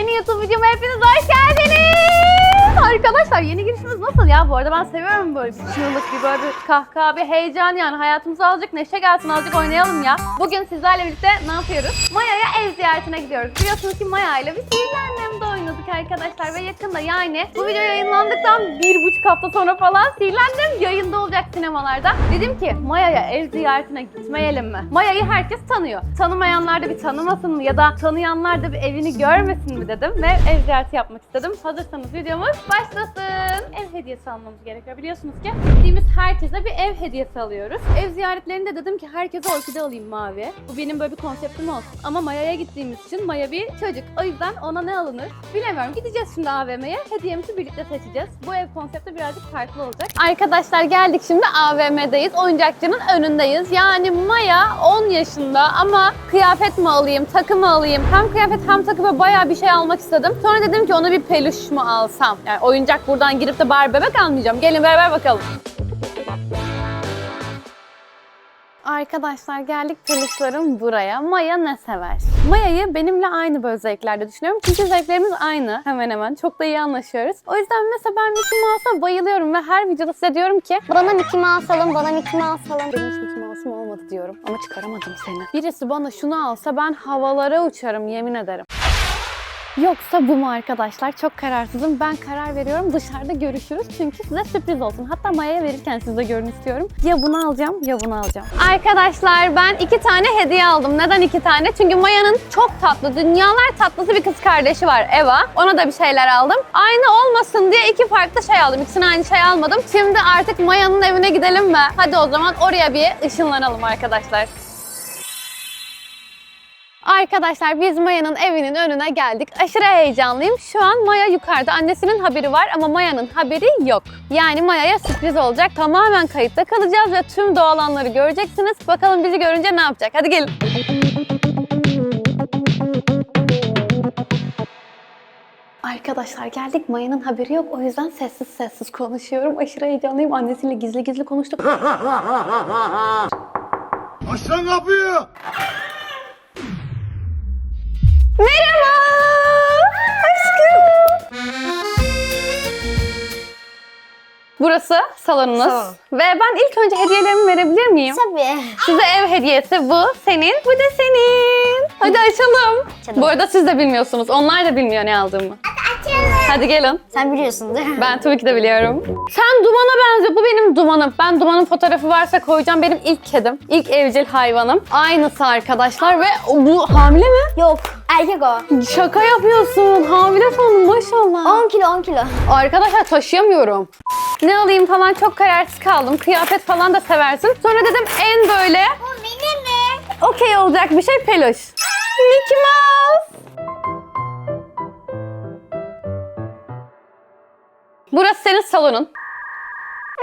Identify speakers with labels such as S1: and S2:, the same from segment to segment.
S1: Yeni YouTube videoma hepiniz. Arkadaşlar yeni girişimiz nasıl ya? Bu arada ben seviyorum böyle bir çığlık, bir böyle bir kahkaha, bir heyecan yani. Hayatımıza azıcık neşe gelsin, azıcık oynayalım ya. Bugün sizlerle birlikte ne yapıyoruz? Maya'ya ev ziyaretine gidiyoruz. Biliyorsunuz ki Maya ile bir sihirli oynadık arkadaşlar ve yakında yani bu video yayınlandıktan bir buçuk hafta sonra falan sihirli annem yayında olacak sinemalarda. Dedim ki Maya'ya ev ziyaretine gitmeyelim mi? Maya'yı herkes tanıyor. Tanımayanlar da bir tanımasın mı ya da tanıyanlar da bir evini görmesin mi dedim ve ev ziyareti yapmak istedim. Hazırsanız videomuz başlasın. Ev hediyesi almamız gerekiyor. Biliyorsunuz ki gittiğimiz herkese bir ev hediyesi alıyoruz. Ev ziyaretlerinde dedim ki herkese orkide alayım mavi. Bu benim böyle bir konseptim olsun. Ama Maya'ya gittiğimiz için Maya bir çocuk. O yüzden ona ne alınır bilemiyorum. Gideceğiz şimdi AVM'ye. Hediyemizi birlikte seçeceğiz. Bu ev konsepti birazcık farklı olacak. Arkadaşlar geldik şimdi AVM'deyiz. Oyuncakçının önündeyiz. Yani Maya 10 yaşında ama kıyafet mi alayım, takı mı alayım? Hem kıyafet hem takı ve bayağı bir şey almak istedim. Sonra dedim ki ona bir peluş mu alsam? Yani oyuncak buradan girip de bari bebek almayacağım. Gelin beraber bakalım. Arkadaşlar geldik peluşlarım buraya. Maya ne sever? Maya'yı benimle aynı böyle düşünüyorum. Çünkü zevklerimiz aynı hemen hemen. Çok da iyi anlaşıyoruz. O yüzden mesela ben Mickey Mouse'a bayılıyorum ve her videoda size diyorum ki
S2: Bana Mickey Mouse alın, bana Mickey Mouse alın.
S1: benim hiç Mickey Mouse'um olmadı diyorum ama çıkaramadım seni. Birisi bana şunu alsa ben havalara uçarım yemin ederim. Yoksa bu mu arkadaşlar? Çok kararsızım. Ben karar veriyorum. Dışarıda görüşürüz. Çünkü size sürpriz olsun. Hatta Maya'ya verirken siz de görün istiyorum. Ya bunu alacağım ya bunu alacağım. Arkadaşlar ben iki tane hediye aldım. Neden iki tane? Çünkü Maya'nın çok tatlı, dünyalar tatlısı bir kız kardeşi var Eva. Ona da bir şeyler aldım. Aynı olmasın diye iki farklı şey aldım. İkisini aynı şey almadım. Şimdi artık Maya'nın evine gidelim mi? Hadi o zaman oraya bir ışınlanalım arkadaşlar. Arkadaşlar biz Maya'nın evinin önüne geldik. Aşırı heyecanlıyım. Şu an Maya yukarıda. Annesinin haberi var ama Maya'nın haberi yok. Yani Maya'ya sürpriz olacak. Tamamen kayıtta kalacağız ve tüm doğal anları göreceksiniz. Bakalım bizi görünce ne yapacak? Hadi gelin. Arkadaşlar geldik. Maya'nın haberi yok. O yüzden sessiz sessiz konuşuyorum. Aşırı heyecanlıyım. Annesiyle gizli gizli konuştuk.
S3: Açlan kapıyı.
S1: Merhaba! Aşkım! Burası salonunuz.
S2: Salon.
S1: Ve ben ilk önce hediyelerimi verebilir miyim?
S2: Tabii.
S1: Size ev hediyesi bu. Senin, bu da senin. Hadi açalım.
S2: Açalım.
S1: Bu arada siz de bilmiyorsunuz. Onlar da bilmiyor ne aldığımı. Hadi gelin.
S2: Sen biliyorsun değil mi?
S1: Ben tabii ki de biliyorum. Sen dumana benziyor. Bu benim dumanım. Ben dumanın fotoğrafı varsa koyacağım. Benim ilk kedim. İlk evcil hayvanım. Aynısı arkadaşlar ve bu hamile mi?
S2: Yok. Erkek o.
S1: Şaka yapıyorsun. Hamile sandım maşallah.
S2: 10 kilo 10 kilo.
S1: Arkadaşlar taşıyamıyorum. Ne alayım falan çok kararsız kaldım. Kıyafet falan da seversin. Sonra dedim en böyle
S2: Bu benim mi?
S1: okey olacak bir şey peluş. Mickey Mouse. Burası senin salonun.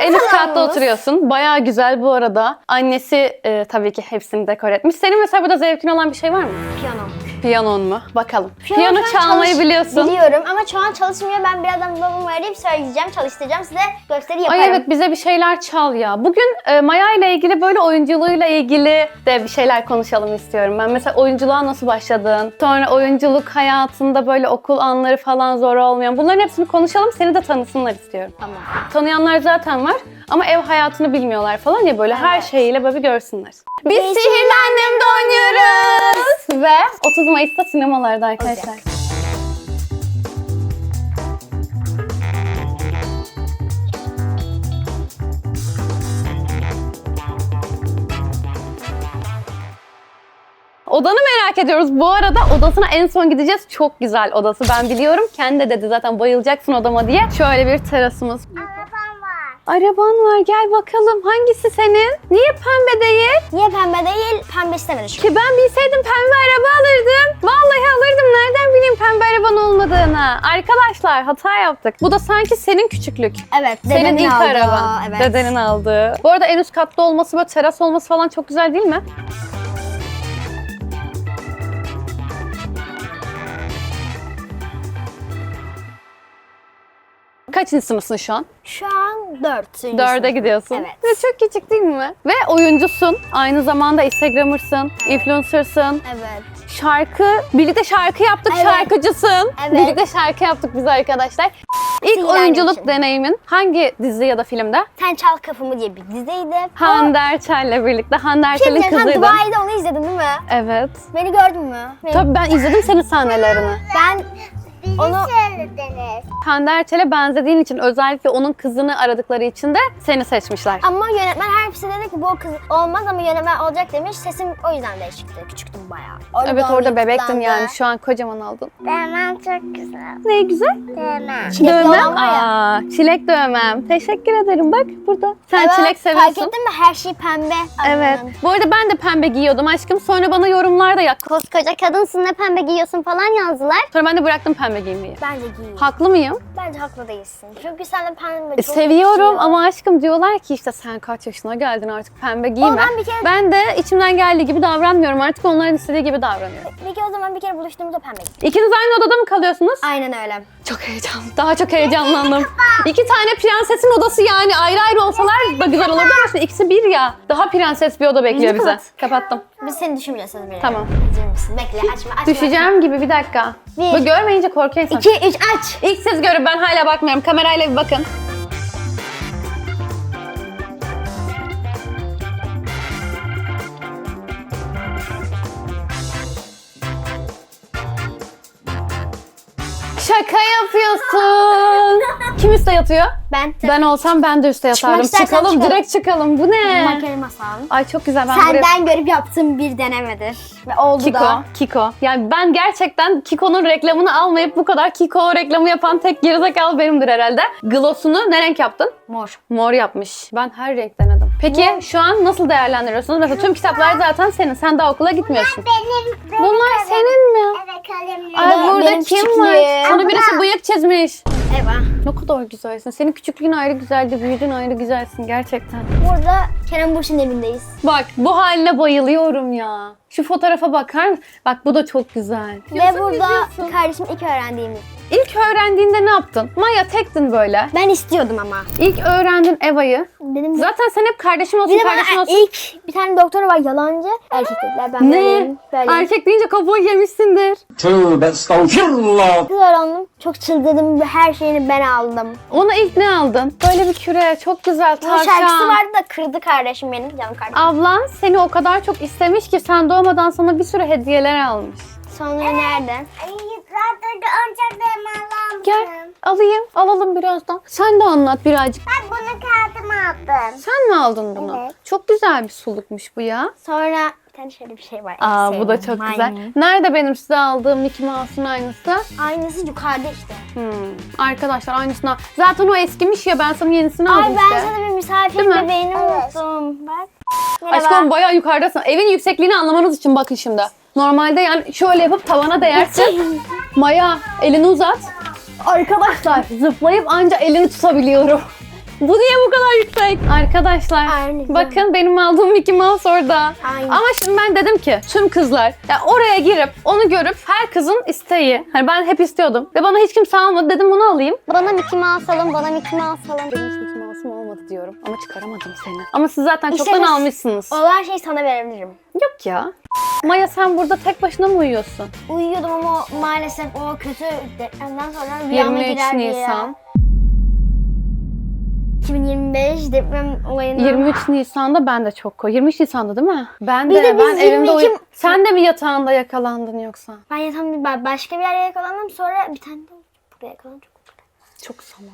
S1: En üst katta
S2: Salonumuz.
S1: oturuyorsun. Bayağı güzel bu arada. Annesi e, tabii ki hepsini dekor etmiş. Senin mesela burada zevkin olan bir şey var mı?
S2: Piyano.
S1: Piyanon mu? Bakalım. Piyano,
S2: şu an
S1: çalmayı
S2: çalış-
S1: biliyorsun.
S2: Biliyorum ama şu an çalışmıyor. Ben birazdan babamı arayıp söyleyeceğim, çalıştıracağım. Size gösteri yaparım.
S1: Ay evet bize bir şeyler çal ya. Bugün e, Maya ile ilgili böyle oyunculuğuyla ilgili de bir şeyler konuşalım istiyorum. Ben mesela oyunculuğa nasıl başladın? Sonra oyunculuk hayatında böyle okul anları falan zor olmayan. Bunların hepsini konuşalım. Seni de tanısınlar istiyorum.
S2: Tamam.
S1: Tanıyanlar zaten var ama ev hayatını bilmiyorlar falan ya böyle her
S2: Evet.
S1: şeyiyle böyle bir görsünler. Biz Sihirli oynuyoruz. Ve 30 Mayıs'ta sinemalarda arkadaşlar.
S2: Olacak.
S1: Odanı merak ediyoruz. Bu arada odasına en son gideceğiz. Çok güzel odası ben biliyorum. Kendi de dedi zaten bayılacaksın odama diye. Şöyle bir terasımız.
S2: Arabam var.
S1: Araban var gel bakalım. Hangisi senin? Niye pembe değil?
S2: Niye pembe değil? Pembe istemedi şu.
S1: Ki ben bilseydim pembe araba alırdım. Vallahi alırdım. Nereden bileyim pembe araban olmadığını? Arkadaşlar hata yaptık. Bu da sanki senin küçüklük.
S2: Evet.
S1: Senin ilk
S2: aldı.
S1: araban.
S2: Evet.
S1: Dedenin aldığı. Bu arada en üst katta olması böyle teras olması falan çok güzel değil mi? Kaçıncı sınıfsın şu an?
S2: Şu an 4.
S1: Dörde gidiyorsun.
S2: Evet.
S1: Ve çok küçük değil mi? Ve oyuncusun. Aynı zamanda Instagramer'sın, influencer'sın.
S2: Evet.
S1: şarkı, birlikte şarkı yaptık
S2: Evet.
S1: şarkıcısın.
S2: Evet.
S1: Birlikte şarkı yaptık biz arkadaşlar. İlk
S2: Sinirlendim
S1: oyunculuk
S2: şimdi.
S1: deneyimin hangi dizi ya da filmde?
S2: Sen Çal Kapımı diye bir diziydi.
S1: Hande Erçel'le birlikte. Hande
S2: Şey
S1: Erçel'in
S2: diyeceğim, sen
S1: kızıydı.
S2: Dubai'de onu izledin değil mi?
S1: Evet.
S2: Beni gördün mü? Beni-
S1: Tabii ben izledim senin sahnelerini.
S2: Ben onu
S1: Hande Erçel'e benzediğin için özellikle onun kızını aradıkları için de seni seçmişler.
S2: ama yönetmen her hepsi dedi ki bu kız olmaz ama yönetmen olacak demiş. Sesim o yüzden değişikti. Küçüktüm bayağı. Orada
S1: Evet orada bebektin yani.
S2: da.
S1: Şu an kocaman oldun.
S4: Dövmem çok güzel.
S1: Ne güzel.
S4: Dövmem.
S2: Çilekli
S1: Dövmem. Aa, çilek dövmem. Teşekkür ederim. Bak burada. Sen
S2: Evet,
S1: çilek
S2: Fark
S1: seviyorsun.
S2: ettin mi? Her şey pembe.
S1: Evet.
S2: Amanın.
S1: Bu arada ben de pembe giyiyordum aşkım. Sonra bana yorumlarda ya.
S4: Koskoca kadınsın ne pembe giyiyorsun falan yazdılar.
S1: Sonra ben de bıraktım pembe giymeyi.
S2: Bence giy.
S1: Haklı mıyım?
S2: Bence haklı değilsin. Çünkü sen de pembe
S1: E,
S2: çok
S1: seviyorum
S2: yakışıyor.
S1: ama aşkım diyorlar ki işte sen kaç yaşına geldin artık pembe giyme.
S2: ben bir kere-
S1: Ben de içimden geldiği gibi davranmıyorum. Artık onların istediği gibi davranıyorum.
S2: Peki o zaman bir kere buluştuğumuzda pembe giy.
S1: İkiniz aynı odada mı kalıyorsunuz?
S2: Aynen öyle.
S1: Çok heyecanlı. Daha çok heyecanlandım. İki tane prensesin odası yani ayrı ayrı olsalar da güzel olurdu ama şimdi ikisi bir ya. Daha prenses bir oda bekliyor bize.
S2: kapat.
S1: Kapattım.
S2: Biz seni veriyorum.
S1: Tamam.
S2: Mısın? Bekle açma açma.
S1: Düşeceğim gibi bir dakika.
S2: Bir.
S1: Bu görmeyince korkuyor insan.
S2: 2 3 aç.
S1: İlk siz görün ben hala bakmıyorum. Kamerayla bir bakın. Şaka yapıyorsun. Kim üstte yatıyor?
S2: Ben
S1: Ben olsam ben de üstte yatardım.
S2: istersen
S1: Çıkalım,
S2: çıkalım.
S1: direkt çıkalım. Bu ne?
S2: makyaj masam.
S1: Ay çok güzel. Ben buraya...
S2: Senden görüp yaptığım bir denemedir. Ve oldu
S1: Kiko,
S2: da.
S1: Kiko. Yani ben gerçekten Kiko'nun reklamını almayıp bu kadar Kiko reklamı yapan tek gerizekalı benimdir herhalde. Gloss'unu ne renk yaptın?
S2: Mor.
S1: Mor yapmış. Ben her renk denedim. Peki şu an nasıl değerlendiriyorsunuz? Mesela tüm kitaplar zaten senin. Sen daha okula gitmiyorsun.
S4: Benim, benim
S1: Bunlar
S4: kalem-
S1: senin mi?
S4: Evet kalemlerim.
S1: Ay
S2: Benim
S1: burada kim
S2: küçüklüğüm.
S1: var? Sana birisi bıyık çizmiş.
S2: Eyvah.
S1: Ne kadar güzelsin. Senin küçüklüğün ayrı güzeldi, büyüdün ayrı güzelsin gerçekten.
S2: Burada Kerem Burç'un evindeyiz.
S1: Bak bu haline bayılıyorum ya. Şu fotoğrafa bakar mısın? Bak bu da çok güzel.
S2: Ve burada kardeşim ilk öğrendiğimiz.
S1: İlk öğrendiğinde ne yaptın? Maya tektin böyle.
S2: Ben istiyordum ama.
S1: İlk öğrendin Eva'yı.
S2: Dedim
S1: Zaten sen hep kardeşim olsun,
S2: bir de
S1: kardeşim
S2: bana
S1: olsun.
S2: ilk bir tane doktor var yalancı. Erkek dediler ben
S1: Ne?
S2: böyleyim. Böyleyim.
S1: Erkek deyince kafayı yemişsindir.
S3: Tövbe estağfurullah.
S2: Kız oldum. Çok çıldırdım. Her şeyini ben aldım.
S1: Ona ilk ne aldın? Böyle bir küre, çok güzel
S2: Bunun şarkısı
S1: tavşan.
S2: vardı da kırdı kardeşim benim. Canım kardeşim.
S1: Ablan seni o kadar çok istemiş ki sen doğmadan sana bir sürü hediyeler almış.
S2: Sonra nereden?
S4: Ay zaten oyuncaklarımı almışım.
S1: Gel alayım, alalım birazdan. Sen de anlat birazcık.
S4: Ben bunu kağıdıma aldım.
S1: Sen mi aldın bunu?
S4: Evet.
S1: Çok güzel bir sulukmuş bu ya.
S2: Sonra bir tane şöyle bir şey var.
S1: Aa bu da çok güzel.
S2: Aynen.
S1: Nerede benim size aldığım Mickey Mouse'un aynısı?
S2: Aynısı yukarıda işte.
S1: Hmm. Arkadaşlar aynısına. Zaten o eskimiş ya ben sana yenisini
S2: Ay
S1: aldım
S2: ben
S1: işte.
S2: sana bir misafir bebeğini
S4: Evet.
S2: unuttum. Bak.
S1: Aşkım bayağı yukarıdasın. Evin yüksekliğini anlamanız için bakın şimdi. Normalde yani şöyle yapıp tavana değersin. Maya elini uzat. Arkadaşlar zıplayıp anca elini tutabiliyorum. Bu niye bu kadar yüksek? Arkadaşlar
S2: Aynen.
S1: bakın benim aldığım Mickey Mouse orada.
S2: Aynen.
S1: Ama şimdi ben dedim ki tüm kızlar ya oraya girip onu görüp her kızın isteği. Hani ben hep istiyordum ve bana hiç kimse almadı dedim bunu alayım.
S4: Bana Mickey Mouse alın, bana Mickey Mouse alın.
S1: Mouse'um olmadı diyorum ama çıkaramadım seni. Ama siz zaten
S2: İşte
S1: çoktan
S2: biz-
S1: almışsınız.
S2: Olan şeyi sana verebilirim.
S1: Yok ya. Maya sen burada tek başına mı uyuyorsun?
S2: Uyuyordum ama maalesef o kötü depremden sonra rüyama
S1: 23
S2: girer diye.
S1: Nisan.
S2: 2025 deprem olayında.
S1: 23 Nisan'da ben de çok koy. 23 Nisan'da değil mi? Ben de,
S2: Bir de
S1: ben
S2: biz
S1: evimde
S2: 22
S1: uyu- Sen de mi yatağında yakalandın yoksa?
S2: Ben yatağım ben başka bir yere yakalandım sonra bir tane de buraya yakalandım.
S1: Çok zaman.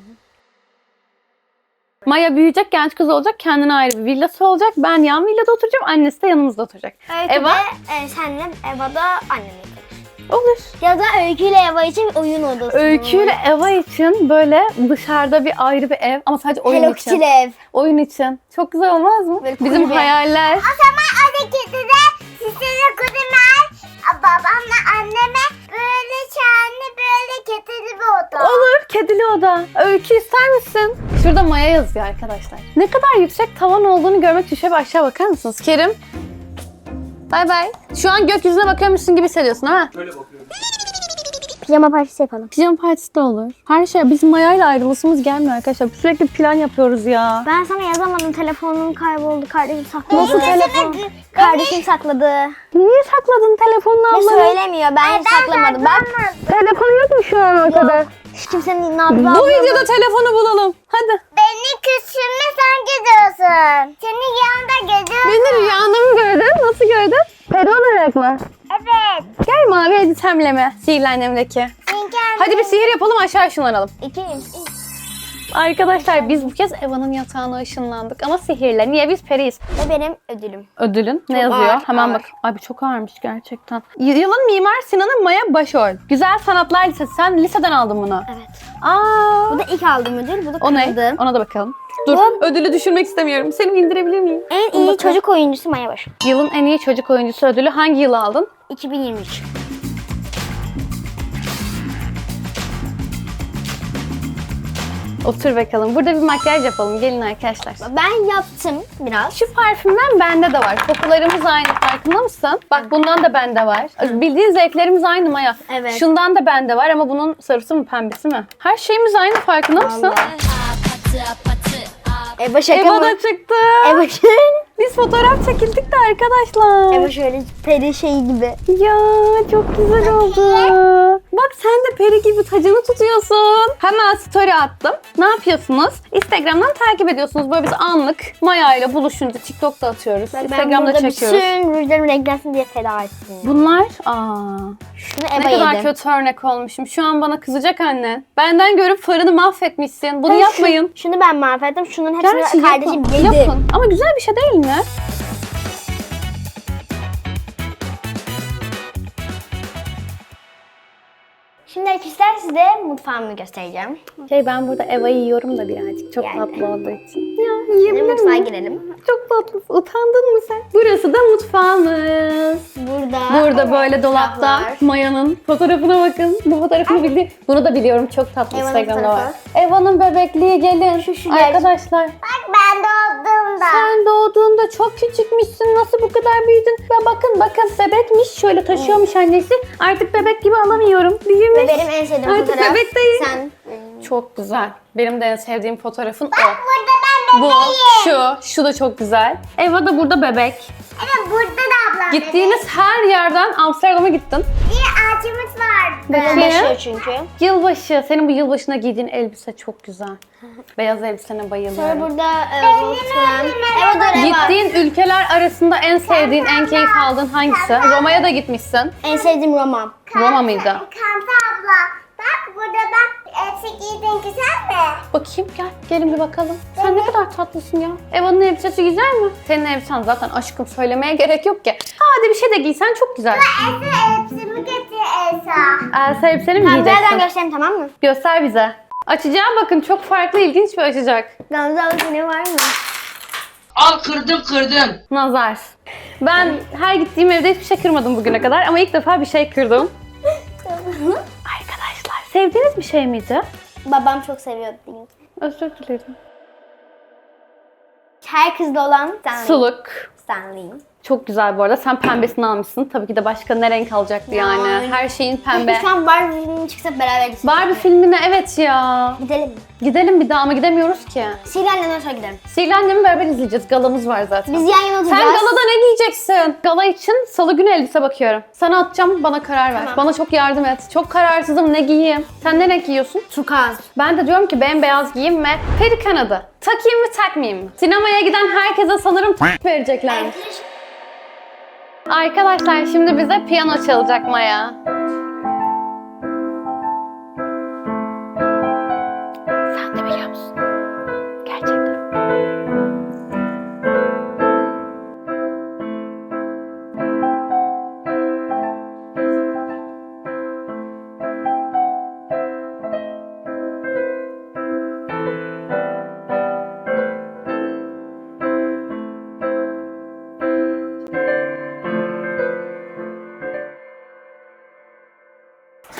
S1: Maya büyüyecek, genç kız olacak, kendine ayrı bir villası olacak. Ben yan villada oturacağım, annesi de yanımızda oturacak.
S2: Öykü
S1: Eva?
S2: de e, senle Eva da annemle.
S1: Olur.
S2: Ya da Öykü ile Eva için oyun odası.
S1: Öyküyle Eva için böyle dışarıda bir ayrı bir ev ama sadece oyun
S2: Hello
S1: için.
S2: Kitty ev.
S1: Oyun için. Çok güzel olmaz mı?
S2: Böyle
S1: Bizim
S2: kulübe.
S1: hayaller.
S4: O zaman hareketinde sizlere kudumar, babamla anneme böyle şahane keteli bir oda.
S1: Olur, kedili oda. Öykü ister misin? Şurada Maya yazıyor arkadaşlar. Ne kadar yüksek tavan olduğunu görmek için şöyle bir aşağı bakar mısınız? Kerim. Bay bay. Şu an gökyüzüne bakıyormuşsun gibi hissediyorsun ha?
S5: Şöyle bakıyorum.
S2: Pijama partisi yapalım.
S1: Pijama partisi de olur. Her şey bizim Maya'yla ayrılısımız gelmiyor arkadaşlar. Sürekli plan yapıyoruz ya.
S2: Ben sana yazamadım. Telefonum kayboldu. Kardeşim sakladı.
S1: Nasıl telefon?
S2: Kardeşim sakladı.
S1: Niye sakladın telefonunu ablanın?
S2: söylemiyor. Ben, hiç saklamadım. Bak
S1: Telefonu yok mu şu an ortada?
S2: hiç kimsenin ne yaptığı
S1: Bu videoda telefonu bulalım. Hadi.
S4: Beni küçülme sen gidiyorsun. Senin yanında geziyorum.
S1: Beni rüyanda mı gördün? Nasıl gördün? Peri olarak mı?
S4: Evet.
S1: Gel mavi editemleme. Sihirli annemdeki.
S4: Çünkü
S1: Hadi bir sihir yapalım aşağı ışınlanalım.
S2: İki.
S1: Arkadaşlar biz bu kez Eva'nın yatağına ışınlandık ama sihirle. Niye biz periyiz?
S2: Ve benim ödülüm.
S1: Ödülün ne yazıyor?
S2: ağır,
S1: Hemen
S2: ağır.
S1: bak. Abi çok ağırmış gerçekten. Y- Yılın Mimar Sinan'ın Maya Başol. Güzel Sanatlar Lisesi. Sen liseden aldın bunu.
S2: Evet.
S1: Aa.
S2: Bu da ilk aldığım ödül. Bu da
S1: O ne?
S2: kırıldı.
S1: Ona da bakalım. Dur.
S2: Bu-
S1: Ödülü düşürmek istemiyorum. Seni indirebilir miyim?
S2: En iyi
S1: bakalım.
S2: çocuk oyuncusu Maya Baş.
S1: Yılın en iyi çocuk oyuncusu ödülü hangi yıl aldın?
S2: 2023.
S1: Otur bakalım. Burada bir makyaj yapalım. Gelin arkadaşlar.
S2: Ben yaptım biraz.
S1: Şu parfümden bende de var. Kokularımız aynı farkında mısın? Bak bundan da bende var. Bildiğin zevklerimiz aynı Maya.
S2: Evet.
S1: Şundan da bende var ama bunun sarısı mı pembesi mi? Her şeyimiz aynı farkında mısın?
S2: Eva şaka mı?
S1: da çıktı.
S2: Şöyle.
S1: Biz fotoğraf çekildik de arkadaşlar.
S2: Eva şöyle peri şey gibi.
S1: Ya çok güzel oldu. Bak sen de peri gibi tacını tutuyorsun. Hemen story attım. Ne yapıyorsunuz? Instagram'dan takip ediyorsunuz. Böyle biz anlık Maya ile buluşunca TikTok'ta atıyoruz.
S2: Ben
S1: Instagram'da
S2: burada
S1: çekiyoruz.
S2: bütün rujlarım renklensin diye feda ettim.
S1: Bunlar aa
S2: Şunu
S1: ne
S2: Eva
S1: kadar
S2: yedi.
S1: kötü örnek olmuşum. Şu an bana kızacak annen. Benden görüp farını mahvetmişsin. Bunu
S2: Ben şu-
S1: yapmayın.
S2: Şunu ben mahvettim. Şunun hepsini
S1: Gerçi
S2: kardeşim
S1: yapın.
S2: yedi.
S1: Yapın. Ama güzel bir şey değil mi?
S2: Şimdi arkadaşlar size mutfağımı göstereceğim.
S1: Şey ben burada Eva'yı yiyorum da birazcık. Çok
S2: Yani.
S1: tatlı olduğu için. Ya
S2: Şimdi
S1: yiyebilir
S2: mutfağa
S1: miyim?
S2: girelim.
S1: Çok tatlısın. Utandın mı sen? Burası da mutfağımız.
S2: Burada.
S1: Burada böyle dolapta. Maya'nın fotoğrafına bakın. Bu fotoğrafını bildi. Bunu da biliyorum. Çok tatlı
S2: Eva'nın
S1: Instagram'da var.
S2: fotoğrafı.
S1: Eva'nın bebekliği gelin.
S2: Şu, şu gerçek.
S1: Arkadaşlar
S4: bak ben doğduğumda.
S1: sen doğduğunda çok küçükmüşsün. Nasıl bu kadar büyüdün? Ve bakın bakın bebekmiş. Şöyle taşıyormuş annesi. Artık bebek gibi alamıyorum. Büyümüş.
S2: Ve benim en sevdiğim
S1: Artık
S2: fotoğraf.
S1: bebek değil.
S2: Sen.
S1: Çok güzel. Benim de en sevdiğim fotoğrafın o.
S4: Burada ben
S1: Bu,
S4: bebeğim.
S1: şu, şu da çok güzel. Eva da burada bebek.
S4: Evet burada
S1: Gittiğiniz her yerden Amsterdam'a gittin.
S4: Bir ağacımız vardı.
S1: Bakayım.
S2: Başlıyor çünkü.
S1: Yılbaşı. Senin bu yılbaşına giydiğin elbise çok güzel. Beyaz elbisene
S2: Sonra
S1: bayılıyorum.
S2: burada e. Eva Eva.
S1: Gittiğin ülkeler arasında en sevdiğin, en keyif aldığın hangisi? Roma'ya da gitmişsin.
S2: En sevdiğim roman.
S1: Roma mıydı?
S4: Kanta abla. Bak burada bak elbise giydin güzel mi?
S1: Bakayım gel, gelin bir bakalım. Sen ne kadar tatlısın ya. Eva'nın elbisesi güzel mi? Senin elbisen zaten aşkım söylemeye gerek yok ki. Hadi bir şey de giysen çok güzel.
S4: Elsa elbisemi getir Elsa.
S1: Elsa elbiseni mi
S2: Tamam birazdan
S1: giyeceksin?
S2: göstereyim tamam mı?
S1: Göster bize. Açacağı bakın çok farklı, ilginç bir açacak.
S2: Gamze senin var mı?
S3: Al kırdım kırdım.
S1: Nazar. Ben her gittiğim evde hiçbir şey kırmadım bugüne kadar ama ilk defa bir şey kırdım. Sevdiğiniz bir şey miydi?
S2: Babam çok seviyordu diyeyim.
S1: Özür dilerim.
S2: Her kızda olan Stanley.
S1: Suluk.
S2: Stanley.
S1: Çok güzel bu arada. Sen pembesini almışsın. Tabii ki de başka ne renk alacaktı yani.
S2: Yani.
S1: Her şeyin pembe.
S2: Şu an Barbie filmi çıksa beraber gitsin.
S1: Barbie filmine evet ya.
S2: Gidelim mi?
S1: Gidelim bir daha ama gidemiyoruz ki.
S2: Silen'le sonra gidelim.
S1: Sihirli annemi beraber izleyeceğiz. Galamız var zaten.
S2: Biz yan yana
S1: Sen
S2: oturacağız.
S1: galada ne giyeceksin? Gala için salı günü elbise bakıyorum. Sana atacağım bana karar ver.
S2: Tamam.
S1: Bana çok yardım et. Çok kararsızım ne giyeyim. Sen ne renk giyiyorsun?
S2: Turkuaz.
S1: Ben de diyorum ki bembeyaz giyeyim ve peri kanadı. Takayım mı takmayayım mı? Sinemaya giden herkese sanırım tak verecekler. Arkadaşlar şimdi bize piyano çalacak Maya.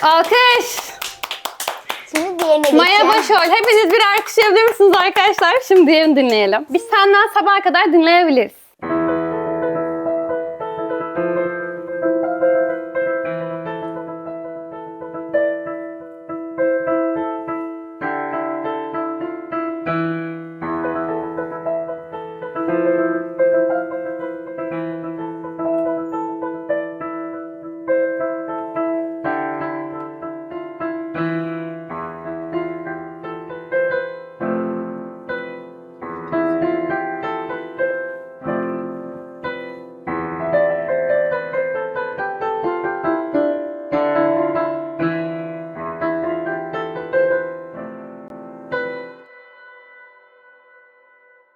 S1: Alkış!
S2: Şimdi diğerine geçeceğim.
S1: Maya Başol. Hepiniz bir alkışlayabilir misiniz arkadaşlar? Şimdi diğerini dinleyelim. Biz senden sabaha kadar dinleyebiliriz.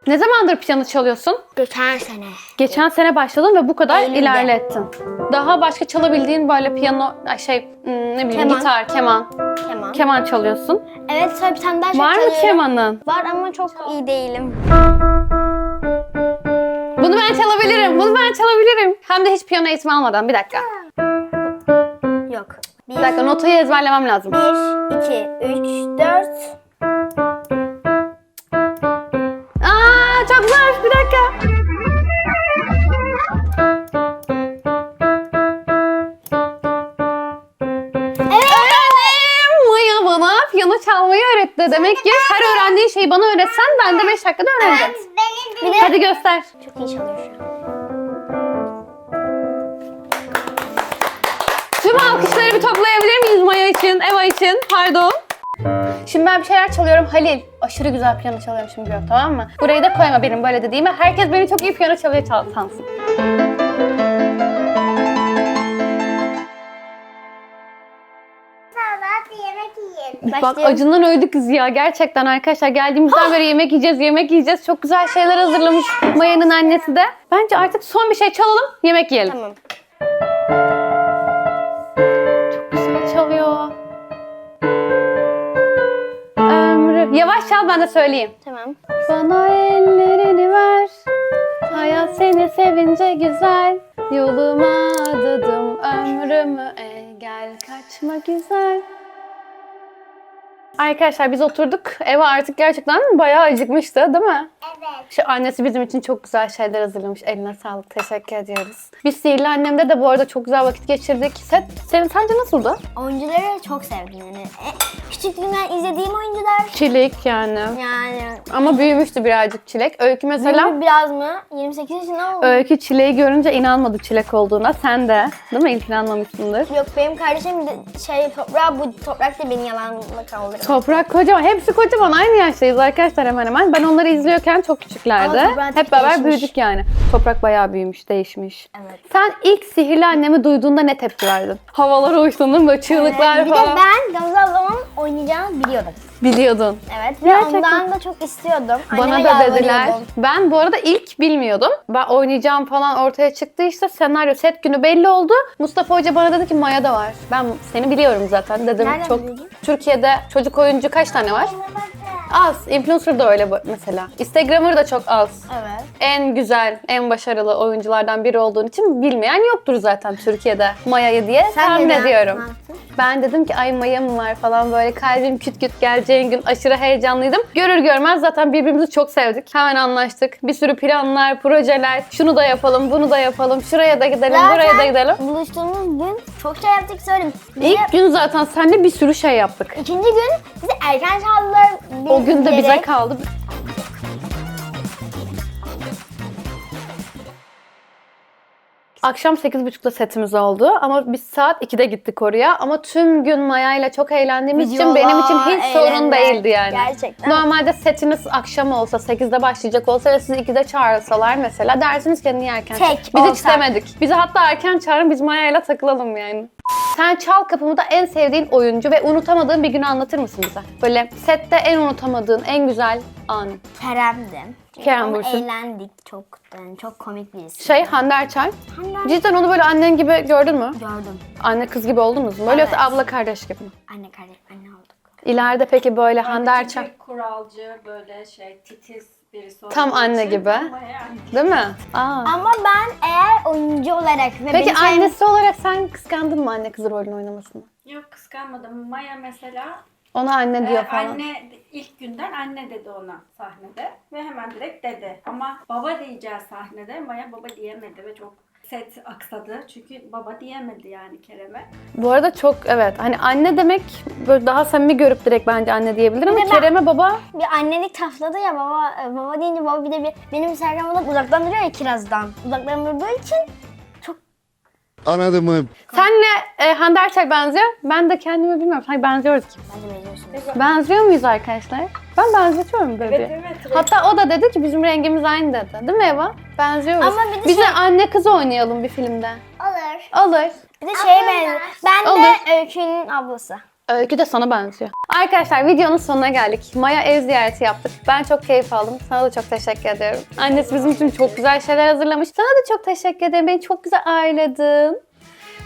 S1: Ne zamandır piyano çalıyorsun?
S2: Geçen sene.
S1: Geçen sene başladın ve bu kadar
S2: Elimde.
S1: ilerlettin. Daha başka çalabildiğin böyle piyano, şey hmm, ne bileyim
S2: keman.
S1: gitar, keman.
S2: Keman.
S1: Keman çalıyorsun.
S2: Evet sonra bir tane daha şey
S1: Var mı kemanın?
S2: Var ama çok iyi değilim.
S1: Bunu ben çalabilirim, bunu ben çalabilirim. Hem de hiç piyano eğitimi almadan. Bir dakika.
S2: Yok. Bir,
S1: Bir dakika notayı ezberlemem lazım. 1, 2, 3, 4, bana öğretsen ben de 5 dakikada öğreneceğim.
S2: Bir de
S1: Hadi göster.
S2: çok iyi an.
S1: Tüm alkışları bir toplayabilir miyiz Maya için, Eva için? Pardon. Şimdi ben bir şeyler çalıyorum. Halil, aşırı güzel piyano çalıyorum şimdi gör tamam mı? Burayı da koyma benim böyle dediğimi. Herkes beni çok iyi piyano çalıyor çal sansın.
S4: Yemek yiyelim.
S1: Bak
S2: Başlayalım.
S1: acından öldük kız ya gerçekten arkadaşlar. Geldiğimizden beri yemek yiyeceğiz, yemek yiyeceğiz. Çok güzel şeyler hazırlamış Maya'nın annesi de. Bence artık son bir şey çalalım, yemek yiyelim.
S2: Tamam.
S1: Çok güzel çalıyor. Ömrü. Yavaş çal ben de söyleyeyim.
S2: Tamam.
S1: Bana ellerini ver Hayat seni sevince güzel Yoluma adadım ömrümü Ey gel kaçma güzel Arkadaşlar biz oturduk. Eva artık gerçekten bayağı acıkmıştı değil mi?
S4: Evet.
S1: Şu annesi bizim için çok güzel şeyler hazırlamış. Eline sağlık. Teşekkür ediyoruz. Biz Sihirli Annem'de de bu arada çok güzel vakit geçirdik. Set, senin sence nasıldı?
S2: Oyuncuları çok sevdim yani. E, küçüklüğümden izlediğim oyuncular.
S1: Çilek yani.
S2: Yani
S1: Ama büyümüştü birazcık Çilek. Öykü mesela...
S2: Büyümü biraz mı? 28 yaşında oldu.
S1: Öykü çileği görünce inanmadı çilek olduğuna. Sen de değil mi? İlk inanmamışsındır.
S2: Yok benim kardeşim de şey toprağı bu toprak da beni yalanla kaldırıyor.
S1: Toprak kocaman. Hepsi kocaman. Aynı yaştayız arkadaşlar hemen hemen. Ben onları izliyorken çok küçüklerdi.
S2: Ama
S1: Hep beraber
S2: değişmiş.
S1: büyüdük yani. Toprak bayağı büyümüş, değişmiş.
S2: Evet.
S1: Sen ilk sihirli annemi duyduğunda ne tepki verdin? Havalara mi? Böyle çığlıklar
S2: bir de
S1: falan.
S2: ben Gamze ablamın oynayacağını biliyordum.
S1: Biliyordun.
S2: Evet ve
S1: Gerçekten.
S2: ondan da çok istiyordum.
S1: Bana
S2: Anneme
S1: da dediler.
S2: yalvarıyordum.
S1: Ben bu arada ilk bilmiyordum. Ben oynayacağım falan ortaya çıktı işte. Senaryo set günü belli oldu. Mustafa Hoca bana dedi ki Maya da var. Ben seni biliyorum zaten dedim.
S2: Nereden
S1: çok
S2: biliyordun?
S1: Türkiye'de çocuk oyuncu kaç tane var? Az. Influencer da öyle mesela. Instagrammer da çok az.
S2: Evet.
S1: En güzel, en başarılı oyunculardan biri olduğun için bilmeyen yoktur zaten Türkiye'de Maya'yı diye tahmin
S2: neden?
S1: ediyorum.
S2: Yaptın?
S1: Ben dedim ki ay Maya mı var falan böyle kalbim küt küt geleceğin gün aşırı heyecanlıydım. Görür görmez zaten birbirimizi çok sevdik. Hemen anlaştık. Bir sürü planlar, projeler. Şunu da yapalım, bunu da yapalım. Şuraya da gidelim, buraya da gidelim.
S2: buluştuğumuz gün çok şey yaptık söyledim. Bize
S1: İlk gün zaten seninle bir sürü şey yaptık.
S2: ikinci gün bizi erken çaldılar.
S1: O gün de bize kaldı. Akşam 8.30'da setimiz oldu ama biz saat 2'de gittik oraya. Ama tüm gün Maya ile çok eğlendiğimiz için benim için hiç sorun değildi yani.
S2: Gerçekten.
S1: Normalde setiniz akşam olsa, 8'de başlayacak olsa ve sizi 2'de çağırsalar mesela dersiniz ki niye erken
S2: Tek
S1: Biz hiç
S2: olsak.
S1: istemedik. Bizi hatta erken çağırın biz Maya ile takılalım yani. Sen Çal Kapımı'da en sevdiğin oyuncu ve unutamadığın bir günü anlatır mısın bize? Böyle sette en unutamadığın, en güzel anı.
S2: Kerem'di.
S1: Kerem Bürsin.
S2: Eğlendik çok yani çok komik birisi.
S1: Şey Hande Erçel.
S2: Hande
S1: Cidden onu böyle annen gibi gördün mü?
S2: gördüm.
S1: Anne kız gibi oldunuz mu? Böyle
S2: Evet.
S1: yoksa abla kardeş gibi mi?
S2: Anne kardeş anne olduk.
S1: İleride peki böyle Hande Erçel.
S5: Küçük, kuralcı, böyle şey titiz birisi olduğu
S1: Tam anne
S5: için
S1: gibi.
S5: anne.
S1: Değil mi? Aa.
S2: Ama ben eğer oyuncu olarak ve
S1: Peki
S2: beni
S1: annesi olarak sen kıskandın mı anne kızı rolünü oynamasını?
S5: Yok kıskanmadım. Maya mesela
S1: Ona anne diyor
S5: e,
S1: falan.
S5: anne ilk günden anne dedi ona sahnede ve hemen direkt dedi. Ama baba diyeceği sahnede Maya baba diyemedi ve çok set aksadı. Çünkü baba diyemedi yani Kerem'e.
S1: Bu arada çok evet hani anne demek böyle daha samimi görüp direkt bence anne diyebilir ama
S2: de ben-
S1: Kerem'e baba
S2: bir annelik tafladı ya baba. e, Baba deyince baba bir de bir, benim Instagram'dan uzaktan duruyor ya kirazdan. Uzaktan durduğu için
S6: Anladın mı?
S1: senle e, Hande Erçel benziyor. Ben de kendimi bilmiyorum. Hayır benziyoruz ki.
S2: bence benziyorsunuz.
S1: Benziyor muyuz arkadaşlar? Ben benzetiyorum bebeği.
S5: Evet evet.
S1: Hatta o da dedi ki bizim rengimiz aynı dedi. Değil mi Eva? Benziyoruz.
S2: Ama bir de
S1: Biz de
S2: şey-
S1: anne kız oynayalım bir filmde.
S4: Olur.
S1: Olur.
S2: Bir de şeye benziyor. Ben de
S1: Olur.
S2: Öykü'nün ablası.
S1: Öykü de sana benziyor. Arkadaşlar videonun sonuna geldik. Maya ev ziyareti yaptık. Ben çok keyif aldım. Sana da çok teşekkür ediyorum. Annesi bizim için çok güzel şeyler hazırlamış. Sana da çok teşekkür ederim. Beni çok güzel ağırladın.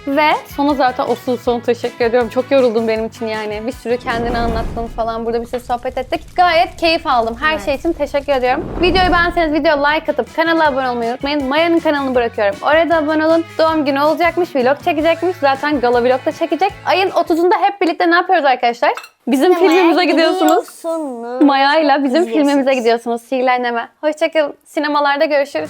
S1: Ve sana zaten asıl son teşekkür ediyorum. Çok yoruldum benim için yani. Bir sürü kendini anlattın falan. Burada bir sürü sohbet ettik. Gayet keyif aldım. Her şey için teşekkür ediyorum. Videoyu beğenseniz video like atıp kanala abone olmayı unutmayın. Maya'nın kanalını bırakıyorum. Oraya da abone olun. Doğum günü olacakmış. Vlog çekecekmiş. Zaten gala vlog da çekecek. Ayın 30'unda hep birlikte ne yapıyoruz arkadaşlar? Bizim filmimize gidiyorsunuz.
S2: Gidiyorsunuz.
S1: Maya ile bizim filmimize gidiyorsunuz. Sihirli Anneme. Hoşçakalın. Sinemalarda görüşürüz.